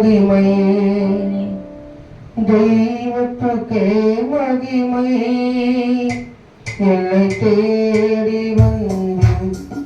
மகிமை. தெய்வத்துக்கே மகிமை. என்னை தேடி வந்து